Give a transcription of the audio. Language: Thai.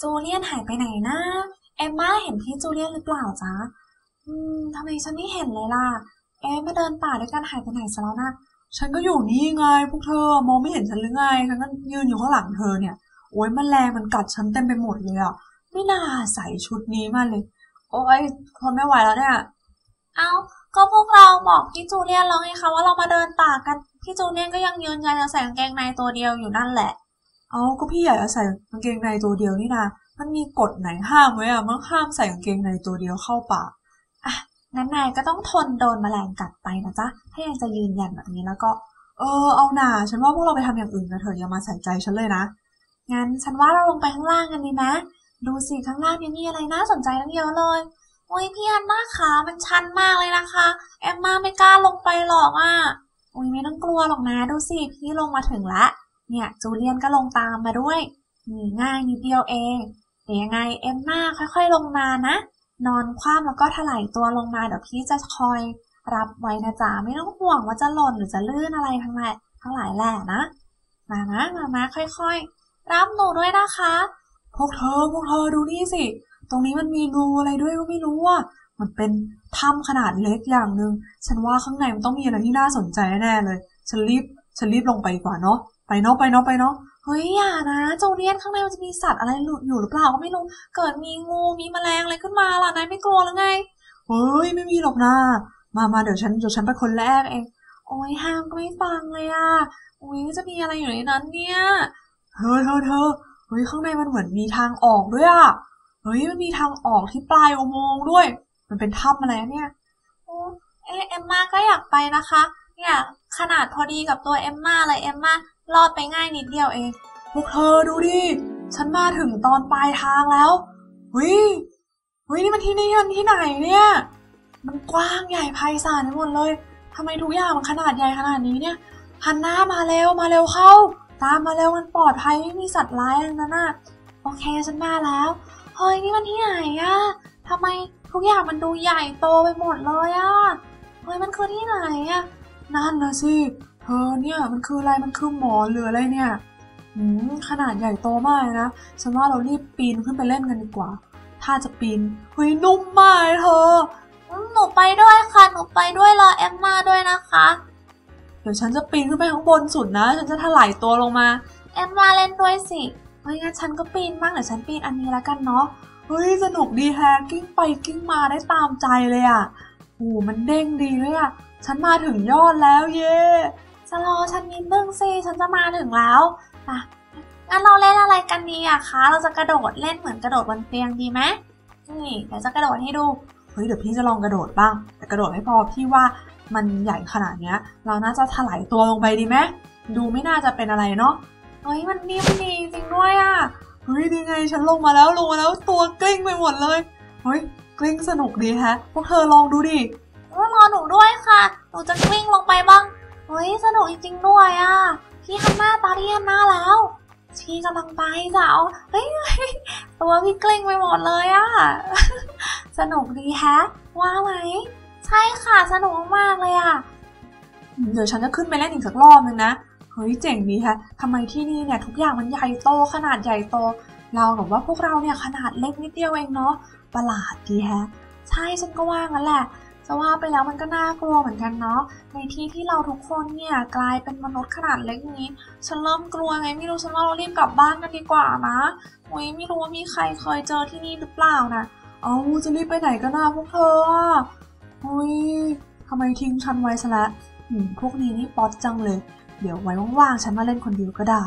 จูเลียนหายไปไหนนะเอมม่าเห็นพี่จูเลียนหรือเปล่าจ๊ะอืมทำไมฉันไม่เห็นเลยล่ะ เอ๊มาเดินป่าด้วยกันหายไปไหนซะแล้วนะฉันก็อยู่นี่ไงพวกเธอ มองไม่เห็นฉันหรือไงฉันก็ยืนอยู่ข้างหลังเธอเนี่ยโอ๊ยมแมลงมันกัดฉันเต็มไปหมดเลยอะไม่น่าใส่ชุดนี้มาเลย โอ๊ยทนไม่ไหวแล้วเนี่ย เอ้าก็พวกเราบอกพี่จูเลียนแล้วไงคะว่าเรามาเดินป่ากัน พี่จูเลียนก็ยังยืนยันจะใส่กางเกงในตัวเดียวอยู่นั่นแหละ เอาก็พี่ใหญ่ใส่กางเกงในตัวเดียวนี่นะมันมีกฎไหนห้ามไว้อะมันห้ามใส่กางเกงในตัวเดียวเข้าป่างั้นนายก็ต้องทนโดนแมลงกัดไปนะจ๊ะถ้ายังจะยืนยันแบบนี้แล้วก็ เออเอาหน่าฉันว่าพวกเราไปทำอย่างอื่นกันเถอะอย่ามาใส่ใจฉันเลยนะงั้นฉันว่าเราลงไปข้างล่างกันดีไหมดูสิข้างล่างนี่มีอะไรน่าสนใจตั้งเยอะเลยโอ้ยพี่อันน่าขามันชันมากเลยนะคะ แอมมาไม่กล้าลงไปหรอกอะโอ้ยไม่ต้องกลัวหรอกนะ ดูสิพี่ลงมาถึงละ เนี่ยจูเลียนก็ลงตามมาด้วยนี่ง่ายนิดเดียวเองเดี๋ยวยังไงเอมมาค่อยๆลงมานะ นอนคว่ำแล้วก็ถลายตัวลงมาเดี๋ยวพี่จะคอยรับไว้นะจ๊ะไม่ต้องห่วงว่าจะหล่นหรือจะลื่นอะไรทั้งหลายทั้งหลายแหละนะ มานะมามาค่อยๆ รับหนูด้วยนะคะ พวกเธอพวกเธอดูนี่สิ ตรงนี้มันมีรูอะไรด้วยก็ไม่รู้อะมันเป็นถ้ำขนาดเล็กอย่างหนึ่งฉันว่าข้างในมันต้องมีอะไรที่น่าสนใจแน่เลย ฉันรีบฉันรีบลงไปดีกว่าเนาะ ไปเนาะไปเนาะไปเนาะเฮ้ยอย่านะจูเลียนข้างในมันจะมีสัตว์อะไรหลุดอยู่หรือเปล่าก็ไม่รู้เกิดมีงูมีแมลงอะไรขึ้นมาล่ะนายไม่กลัวหรือไงเฮ้ยไม่มีหรอกนะมามาเดี๋ยวฉันเดี๋ยวฉันไปคนแรกเองโอ้ยห้ามก็ไม่ฟังเลยอะโอ้ยจะมีอะไรอยู่ในนั้นเนี่ยเธอเธอเธอเฮ้ยข้างในมันเหมือนมีทางออกด้วยอะเฮ้ยมันมีทางออกที่ปลายอุโมงค์ด้วย มันเป็นถ้ำอะไรเนี่ยโอ้เอะเอมมาก็อยากไปนะคะ เนี่ยขนาดพอดีกับตัวเอมมาเลยเอมมา รอดไปง่ายนิดเดียวเอง พวกเธอดูดิ ฉันมาถึงตอนปลายทางแล้วเฮ้ยเฮ้ยนี่มันที่นี่มันที่ไหนเนี่ย มันกว้างใหญ่ไพศาลไปหมดเลยทำไมทุกอย่างมันขนาดใหญ่ขนาดนี้เนี่ยหันหน้ามาเร็วมาเร็วเข้า ตามมาเร็วมันปลอดภัยไม่มีสัตว์ร้ายอะไรนั่นน่ะโอเคฉันมาแล้วเฮ้ยนี่มันที่ไหนอะทำไมทุกอย่างมันดูใหญ่โตไปหมดเลยอะเฮ้ยมันคือที่ไหนอะนั่นนะสิ เธอเนี่ยมันคืออะไรมันคือหมอนหรืออะไรเนี่ยหืมขนาดใหญ่โตมากเลยนะฉันว่าเรารีบปีนขึ้นไปเล่นกันดีกว่า ถ้าจะปีนเฮ้ยนุ่มมากเลยเธออืมหนูไปด้วยค่ะหนูไปด้วยรอเอมมาด้วยนะคะ เดี๋ยวฉันจะปีนขึ้นไปข้างบนสุดนะ ฉันจะถลายตัวลงมาเอมมาเล่นด้วยสิเฮ้ยงั้นฉันก็ปีนบ้างเดี๋ยวฉันปีนอันนี้ละกันเนาะเฮ้ยสนุกดีแฮะกิ้งไปกิ้งมาได้ตามใจเลยอะ่ะโอ้มันเด้งดีเลยอะ่ะฉันมาถึงยอดแล้วเย่จะ รอฉันนิดนึงสิฉันจะมาถึงแล้วอะงั้นเราเล่นอะไรกันดีอะคะ เราจะกระโดดเล่นเหมือนกระโดดบนเตียงดีไหมนี่เดี๋ยวจะกระโดดให้ดู เฮ้ยเดี๋ยวพี่จะลองกระโดดบ้าง แต่กระโดดไม่พอพี่ว่ามันใหญ่ขนาดเนี้ย เราน่าจะถลายตัวลงไปดีไหมดูไม่น่าจะเป็นอะไรเนาะเฮ้ยมันนิ่มดีจริงด้วยอะเฮ้ยดีไงฉันลงมาแล้วลงมาแล้วตัวกลิ้งไปหมดเลยเฮ้ยกลิ้งสนุกดีฮะพวกเธอลองดูดิรอหนูด้วยค่ะหนูจะกลิ้งลงไปบ้าง เฮ้ยสนุกจริงๆด้วยอะ พี่ฮันน่าตาพี่ฮันน่าแล้ว พี่กำลังไปจะเอาเฮ้ยเฮ้ยตัวพี่กลิ้งไปหมดเลยอะ สนุกดีแฮะ ว่าไหม ใช่ค่ะสนุกมากเลยอะ เดี๋ยวฉันจะขึ้นไปเล่นอีกสักรอบนึงนะ เฮ้ยเจ๋งดีแฮะทำไมที่นี่เนี่ยทุกอย่างมันใหญ่โตขนาดใหญ่โต เรากับว่าพวกเราเนี่ยขนาดเล็กนิดเดียวเองเนาะประหลาดดีแฮะ ใช่ฉันก็ว่างั้นแหละ จะว่าไปแล้วมันก็น่ากลัวเหมือนกันเนาะ ในที่ที่เราทุกคนเนี่ยกลายเป็นมนุษย์ขนาดเล็กนี้ ฉันเริ่มกลัวไงไม่รู้ฉันว่าเรารีบกลับบ้านกันดีกว่านะโอ้ยไม่รู้ว่ามีใครเคยเจอที่นี่หรือเปล่านะเอาจะรีบไปไหนกันนะพวกเธออะเฮ้ยทำไมทิ้งฉันไว้ซะละพวกนี้นี่ป๊อตจังเลย เดี๋ยวไว้ว่างๆฉันมาเล่นคนเดียวก็ได้